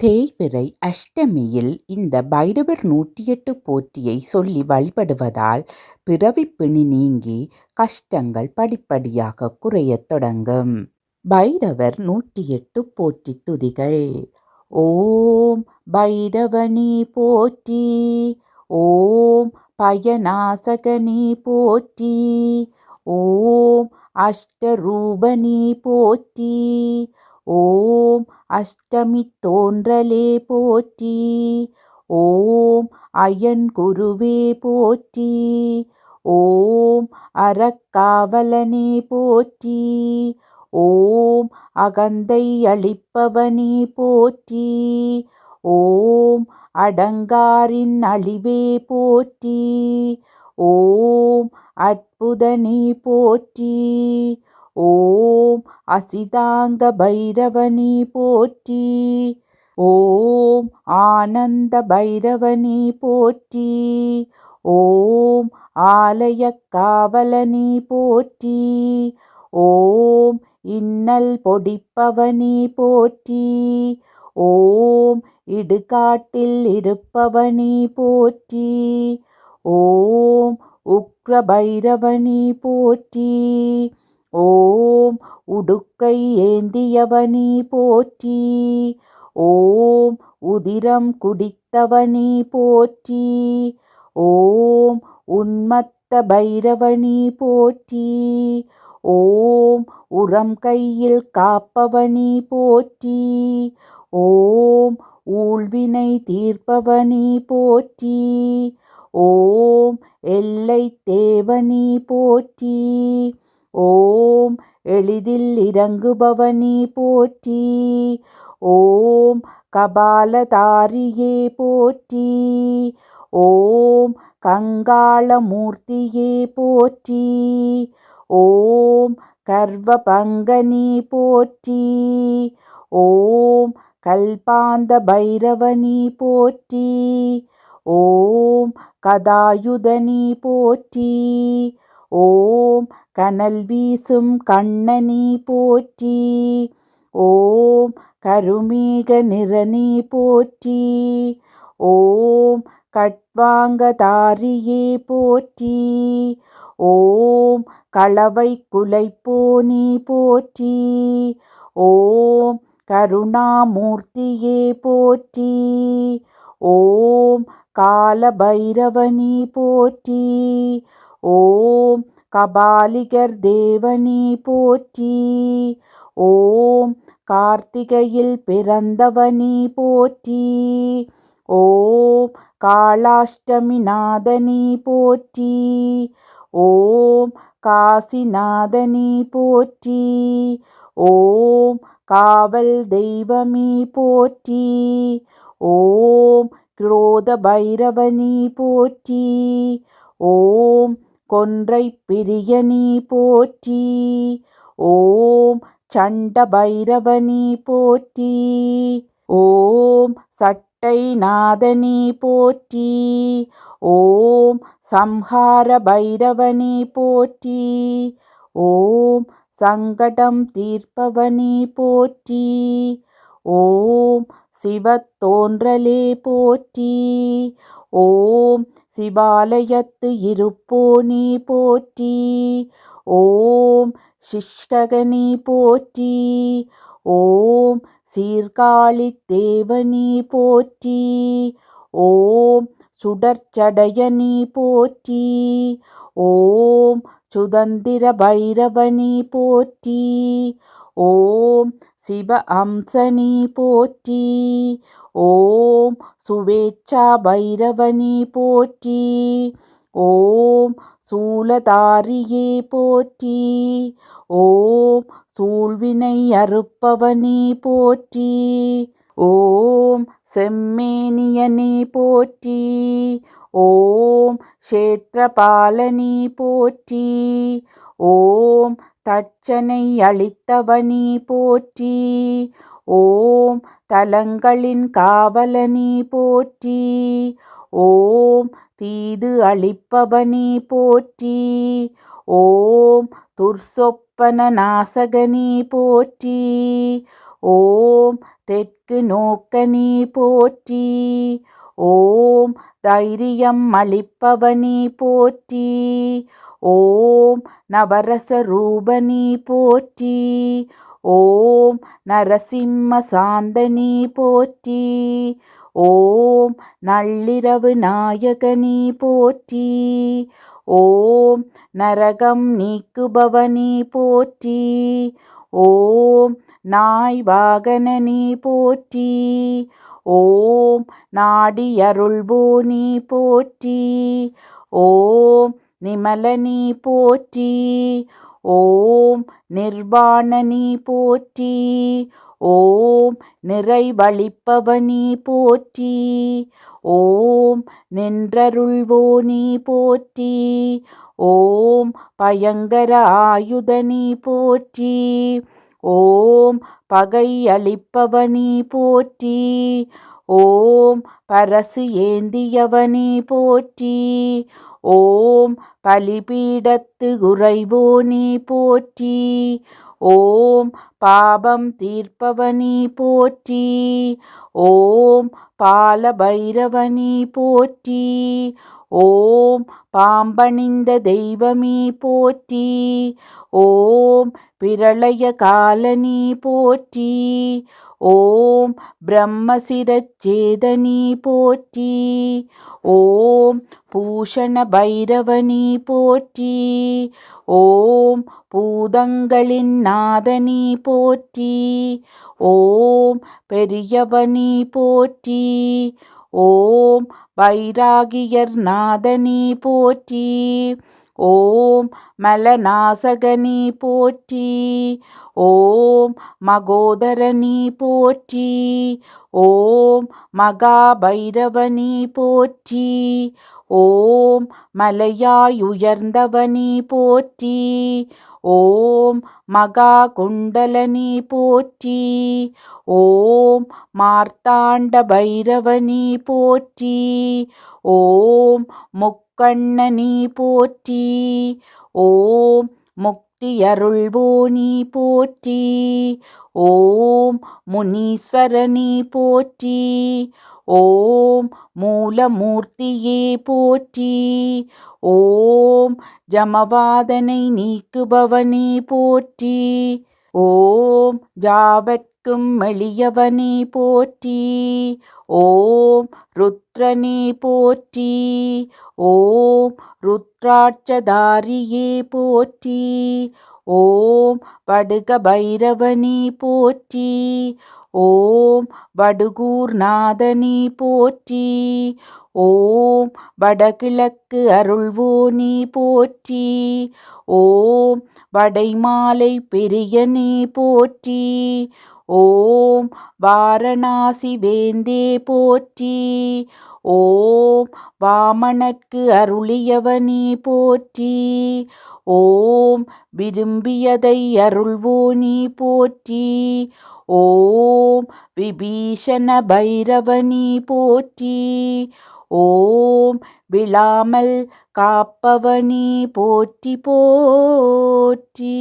தேய்பிறை அஷ்டமியில் இந்த பைரவர் நூற்றியெட்டு போற்றியை சொல்லி வழிபடுவதால் பிறவிப்பிணி நீங்கி கஷ்டங்கள் படிப்படியாக குறையத் தொடங்கும். பைரவர் நூற்றியெட்டு போற்றி துதிகள். ஓம் பைரவனே போற்றி. ஓம் பயநாசகனே போற்றி. ஓம் அஷ்டரூபனே போற்றி. ஓம் அஷ்டமி தோன்றலே போற்றி. ஓம் அயன் குருவே போற்றி. ஓம் அறக்காவலனே போற்றி. ஓம் அகந்தை அழிப்பவனே போற்றி. ஓம் அடங்காரின் அழிவே போற்றி. ஓம் அற்புதனே போற்றி. ஓம் அசிதாங்க பைரவனி போற்றி. ஓம் ஆனந்த பைரவனி போற்றி. ஓம் ஆலய காவலனி போற்றி. ஓம் இன்னல் பொடிப்பவனி போற்றி. ஓம் இடுகாட்டில் இருப்பவனி போற்றி. ஓம் உக்ர பைரவனே போற்றி. ஓம் உடுக்கை ஏந்தியவனி போற்றி. ஓம் உதிரம் குடித்தவனி போற்றி. ஓம் உன்மத்த பைரவனி போற்றி. ஓம் உரம் கையில் காப்பவனி போற்றி. ஓம் ஊழ்வினை தீர்ப்பவனி போற்றி. ஓம் எல்லை தேவனி போற்றி. ஓம் எளிதில் இறங்குபவனே போற்றி. ஓம் கபாலதாரியே போற்றி. ஓம் கங்காளமூர்த்தியே போற்றி. ஓம் கர்வபங்கனே போற்றி. ஓம் கல்பாந்த பைரவனே போற்றி. ஓம் கதாயுதனே போற்றி. ஓம் கனல் வீசும் கண்ணனி போற்றி. ஓம் கருமேக நிறனி போற்றி. ஓம் கட்வாங்கதாரியே போற்றி. ஓம் களவை குலைப்போனி போற்றி. ஓம் கருணாமூர்த்தியே போற்றி. ஓம் காலபைரவனி போற்றி. ஓம் கபாலிகர் தேவனே போற்றி. ஓம் கார்த்திகையில் பிறந்தவனே போற்றி. ஓம் காளாஷ்டமிநாதனே போற்றி. ஓம் காசிநாதனே போற்றி. ஓம் காவல் தெய்வமே போற்றி. ஓம் குரோத பைரவனே போற்றி. ஓம் கொன்றை பிரியனே போற்றி. ஓம் சண்ட பைரவனே போற்றி. ஓம் சட்டை நாதனி போற்றி. ஓம் சம்ஹார பைரவனி போற்றி. ஓம் சங்கடம் தீர்ப்பவனி போற்றி. ஓம் சிவத்தோன்றலே போற்றி. ஓம் சிவாலயத்து இருப்போனே போற்றி. ஓம் சிஷ்ககனே போற்றி. ஓம் சீர்காழி தேவனே போற்றி. ஓம் சுடர்ச்சடையனே போற்றி. ஓம் சுதந்திர பைரவனே போற்றி. ஓம் சிவ அம்சனே போற்றி. ஓம் சுவேச்சா பைரவனே போற்றி. ஓம் சூலதாரியே போற்றி. ஓம் சூழ்வினை அறுப்பவனே போற்றி. ஓம் செம்மேனியனே போற்றி. ஓம் க்ஷேத்திரபாலனே போற்றி. ஓம் தட்சனை அளித்தவனே போற்றி. ஓம் தலங்களின் காவலனே போற்றி. ஓம் தீது அளிப்பவனே போற்றி. ஓம் துர்சொப்பன நாசகனே போற்றி. ஓம் தெற்கு நோக்கனி போற்றி. ஓம் தைரியம் அளிப்பவனி போற்றி. ஓம் நவரச ரூபனி போற்றி. ஓம் நரசிம்ம சாந்தனி போற்றி. ஓம் நள்ளிரவு நாயகனி போற்றி. ஓம் நரகம் நீக்குபவனி போற்றி. ஓம் நாய் வாகனனி போற்றி. ஓம் நாடி அருள்வோனி போற்றி. ஓம் நிமலனி போற்றி. ஓம் நிர்வாணனி போற்றி. ஓம் நிறைவழிப்பவனி போற்றி. ஓம் நின்றருள்வோனி போற்றி. ஓம் பயங்கர ஆயுதனி போற்றி. ஓம் பகை அளிப்பவனி போற்றி. ஓம் பரசு ஏந்தியவனி போற்றி. ஓம் பலிபீடத்து குறைவோ நீ போற்றி. ஓம் பாபம் தீர்ப்பவனி போற்றி. ஓம் பாலபைரவனி போற்றி. ஓம் பாம்பணிந்த தெய்வமீ போற்றி. ஓம் பிரளய காலனி போற்றி. ஓம் பிரம்மசிரச்சேதனி போற்றி. ஓம் பூஷண பைரவனி போற்றி. ஓம் பூதங்களின் நாதனி போற்றி. ஓம் பெரியவனி போற்றி. ஓம் வைராகியர் நாதனி போற்றி. ஓம் மலநாசகனி போற்றி ஓம் மகோதரனி போற்றி ஓம் மகாபைரவனி போற்றி ஓம் மலையாயுயர்ந்தவனி போற்றி ஓம் மகா குண்டலனி போற்றி ஓம் மார்த்தாண்ட பைரவனி போற்றி ஓம் முக் முக்கண்ணனி போற்றி. ஓம் முக்தியருள்வோனி போற்றி. ஓம் முனீஸ்வரனி போற்றி. ஓம் மூலமூர்த்தியே போற்றி. ஓம் ஜமவாதனை நீக்குபவனே போற்றி. ஓம் ஜாவற்கும் எளியவனி போற்றி ஓம் ருத்ரனே போற்றி ஓம் ருத்ராட்சதாரியே போற்றி ஓம் வடுக பைரவனே போற்றி ஓம் வடுகூர்நாதனே போற்றி ஓம் வடகிழக்கு அருள்வோனி போற்றி ஓம் வடைமாலை பெரியனே போற்றி ஓம் வாரணாசி வேந்தே போற்றி. ஓம் வாமனற்கு அருளியவனே போற்றி. ஓம் விரும்பியதை அருள்வோனி போற்றி. ஓம் விபீஷண பைரவனி போற்றி. ஓம் விழாமல் காப்பவனி போற்றி போற்றி.